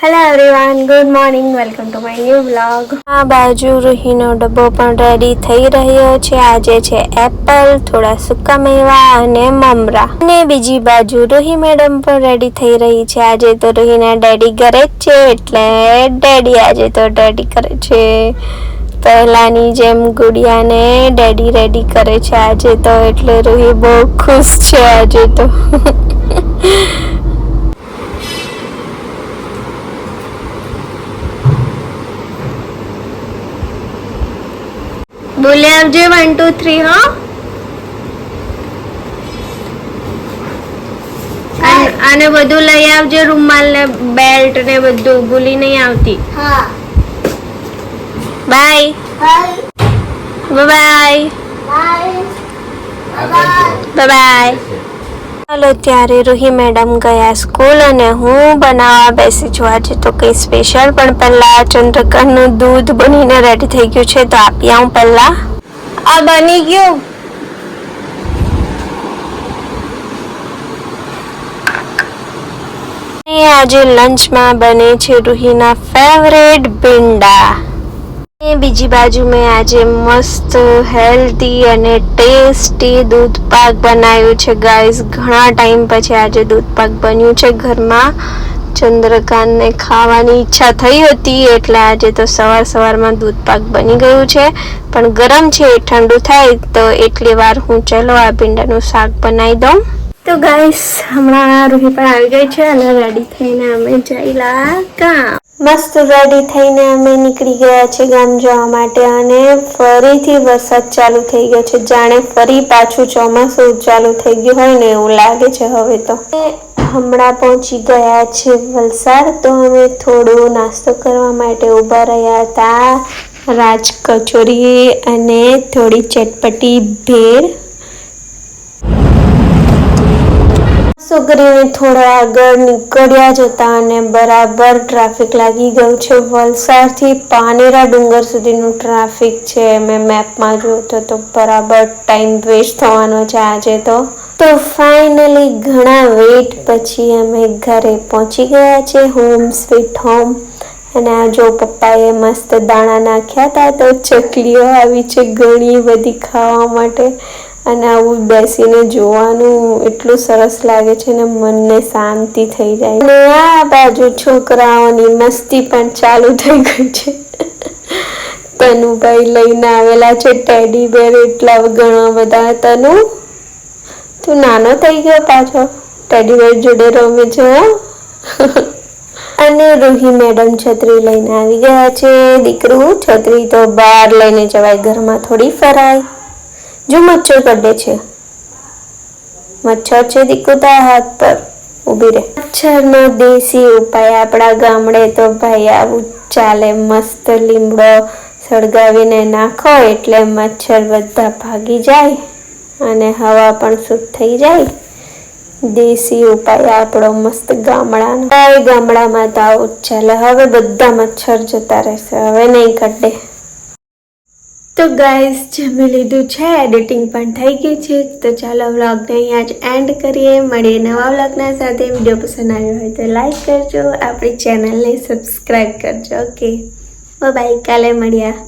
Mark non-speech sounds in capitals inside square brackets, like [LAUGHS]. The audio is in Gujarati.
Hello everyone good morning welcome to my new blog આ બાજુ રૂહીનો ડબ્બો પણ રેડી થઈ રહ્યો છે. આજે છે એપલ, થોડા સૂકા મેવા અને મમરા. અને બીજી બાજુ રૂહી મેડમ પણ રેડી થઈ રહી છે. આજે તો રૂહીના ડેડી ઘરે જ છે, એટલે ડેડી આજે તો ડેડી કરે છે. પહેલાની જેમ ગુડિયાને ડેડી રેડી કરે છે. આજે તો એટલે રૂહી બહુ ખુશ છે, આજે તો. [LAUGHS] બોલે આવજે વન ટુ થ્રી હો. અને આને બધું લઈ આવજે રૂમાલ ને બેલ્ટ ને બધું ભૂલી નહીં આવતી. હા. Bye bye bye bye bye ચાલો ત્યારે રૂહી મેડમ ગયા સ્કૂલ અને હું બનાવવા બેસી છું. આજે તો કંઈ સ્પેશિયલ પણ પહેલા ચંદ્રકાંતનું દૂધ બનીને રેડી થઈ ગયું છે તો આપી આવું પહેલા. આ બની ગયું. આજે લંચમાં બને છે રૂહીના ફેવરેટ ભીંડા. બીજી બાજુ મેં આજે મસ્ત હેલ્ધી અને ટેસ્ટી દૂધ પાક બનાવ્યું છે. ગાઈસ ઘણા ટાઈમ પછી આજે દૂધ પાક બન્યું છે ઘરમાં. ચંદ્રકાંતને ખાવાની ઈચ્છા થઈ હતી, એટલે આજે તો સવાર સવારમાં દૂધ પાક બની ગયું છે. પણ ગરમ છે, ઠંડુ થાય તો એટલી વાર હું ચલો આ ભીંડાનું શાક બનાવી દઉં. તો ગાઈસ હમણાં રૂહી પણ આવી ગઈ છે અને રેડી થઈને અમે જઈલા કામ મસ્ત રેડી થઈને અમે નીકળી ગયા છે ગામ જવા માટે અને ફરીથી વરસાદ ચાલુ થઈ ગયો છે. જાણે ફરી પાછું ચોમાસું ચાલુ થઈ ગયું હોય ને એવું લાગે છે હવે તો. હમણાં પહોંચી ગયા છે વલસાડ, તો અમે થોડો નાસ્તો કરવા માટે ઊભા રહ્યા હતા. રાજ કચોરી અને થોડી ચટપટી ભેળ. શું કરીને થોડા આગળ નીકળ્યા જતા અને બરાબર ટ્રાફિક લાગી ગયું છે. વલસાડથી પાનેરા ડુંગર સુધીનું ટ્રાફિક છે, મેં મેપમાં જોયું તો બરાબર ટાઈમ વેસ્ટ થવાનો છે આજે તો. તો ફાઇનલી ઘણા વેઇટ પછી અમે ઘરે પહોંચી ગયા છે, હોમ સ્વીટ હોમ. અને આ જો પપ્પાએ મસ્ત દાણા નાખ્યા હતા, તો ચકલીઓ આવી છે ઘણી બધી ખાવા માટે. અને આવું બેસીને જોવાનું એટલું સરસ લાગે છે ને મનને શાંતિ થઈ જાય. અને આ બાજુ છોકરાઓની મસ્તી પણ ચાલુ થઈ ગઈ છે. તનુભાઈ લઈને આવેલા છે ટેડી બેર એટલા ઘણા બધા. તનુ, તું નાનો થઈ ગયો પાછો? ટેડી બેર જોડે રમે છે? અને રૂહી મેડમ છત્રી લઈને આવી ગયા છે. દીકરું, છત્રી તો બહાર લઈને જવાય, ઘરમાં થોડી ફરાય. જો મચ્છર પડે છે મચ્છર છે દીકુ તારા હાથ પર ઊભી રહે મચ્છરનો દેશી ઉપાય આપણા ગામડે તો ભાઈ આવું ચાલે મસ્ત લીમડો સળગાવીને નાખો એટલે મચ્છર બધા ભાગી જાય અને હવા પણ શુદ્ધ થઈ જાય દેશી ઉપાય આપણો મસ્ત ગામડાનો ગામડામાં તો આવું ચાલે હવે બધા મચ્છર જતા રહેશે હવે નહીં કરડે તો ગાઈઝ જમી લીધું છે એડિટિંગ પણ થઈ ગઈ છે. તો ચાલો વ્લોગને અહીંયા જ એન્ડ કરીએ. મળીએ નવા વ્લોગના સાથે. વીડિયો પસંદ આવ્યો હોય તો લાઈક કરજો. આપણી ચેનલને સબસ્ક્રાઈબ કરજો. ઓકે બાય કાલે મળ્યા